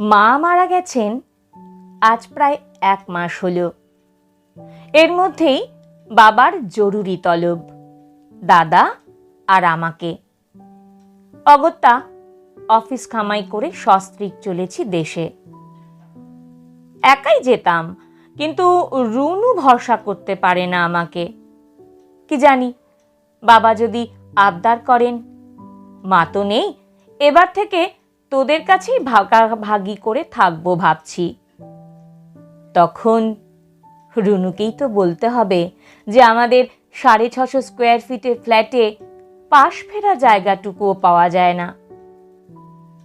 মা মারা গেছেন আজ প্রায় এক মাস হলো। এর মধ্যেই বাবার জরুরি তলব, দাদা আর আমাকে। অগত্যা অফিস খামাই করে সস্ত্রীক চলেছি দেশে। একাই যেতাম, কিন্তু রুনু ভরসা করতে পারে না আমাকে। কি জানি, বাবা যদি আবদার করেন, মা তো নেই। এবার থেকে তোদের কাছেই ভাগাভাগি করে থাকব ভাবছি। তখন রুনুকেই তো বলতে হবে যে আমাদের সাড়ে ছশো স্কোয়ার ফিটের ফ্ল্যাটে পাশ ফেরা জায়গাটুকুও পাওয়া যায় না।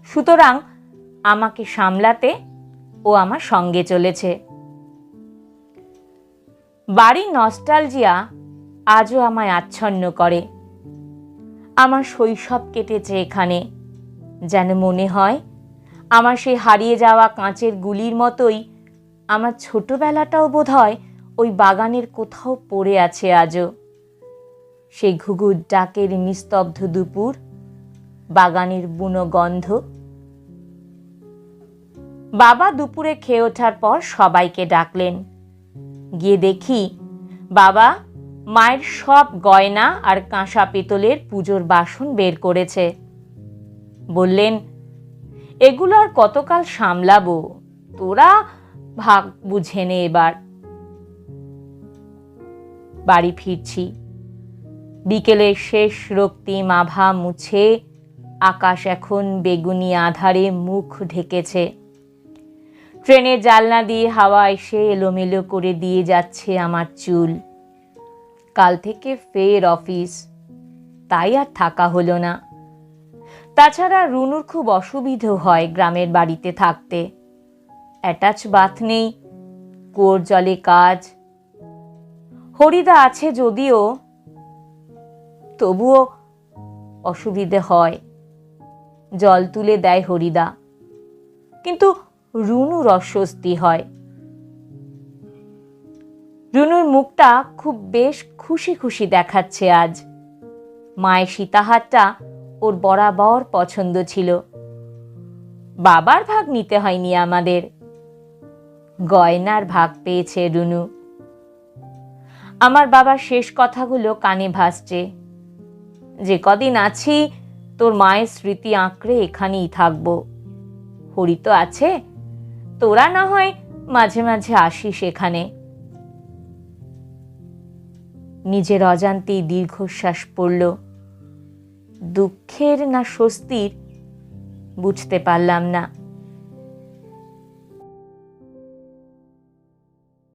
সুতরাং আমাকে সামলাতে ও আমার সঙ্গে চলেছে। বাড়ির নস্টালজিয়া আজও আমায় আচ্ছন্ন করে। আমার শৈশব কেটেছে এখানে। যেন মনে হয়, আমার সেই হারিয়ে যাওয়া কাঁচের গুলির মতোই আমার ছোটবেলাটাও বোধ হয় ওই বাগানের কোথাও পড়ে আছে আজও। সেই ঘুঘুর ডাকের নিস্তব্ধ দুপুর, বাগানের বুনো গন্ধ। বাবা দুপুরে খেয়ে ওঠার পর সবাইকে ডাকলেন। গিয়ে দেখি, বাবা মায়ের সব গয়না আর কাঁসা পেতলের পুজোর বাসন বের করেছে। বললেন এগুলো আর কতকাল সামলাবো? তোরা ভাগ বুঝে নে এবার। বাড়ি ফিরছি। বিকেলের শেষ রক্তিম আভা মুছে, আকাশ এখন বেগুনি আধারে মুখ ঢেকেছে। ট্রেনের জালনা দিয়ে হাওয়া এসে এলোমেলো করে দিয়ে যাচ্ছে আমার চুল। কাল থেকে ফের অফিস, তাই আর থাকা হলো না। তাছাড়া রুনুর খুব অসুবিধে হয় গ্রামের বাড়িতে থাকতে। অ্যাটাচ বাথ নেই কুয়োর জলে কাজ। হরিদা আছে যদিও, তবুও অসুবিধে হয়। জল তুলে দেয় হরিদা। কিন্তু রুনুর অস্বস্তি হয়। রুনুর মুখটা খুব বেশ খুশি খুশি দেখাচ্ছে আজ। মায়ের সীতাহারটা ওর বরাবর পছন্দ ছিল। বাবার ভাগ নিতে হয়নি আমাদের। গয়নার ভাগ পেয়েছে রুনু। আমার বাবার শেষ কথাগুলো কানে ভাসছে। যে কদিন আছি, তোর মায়ের স্মৃতি আঁকড়ে এখানেই থাকব। হরি তো আছে, তোরা না হয় মাঝে মাঝে আসিস এখানে। নিজের অজান্তেই দীর্ঘশ্বাস পড়ল। দুঃখের না স্বস্তির বুঝতে পারলাম না।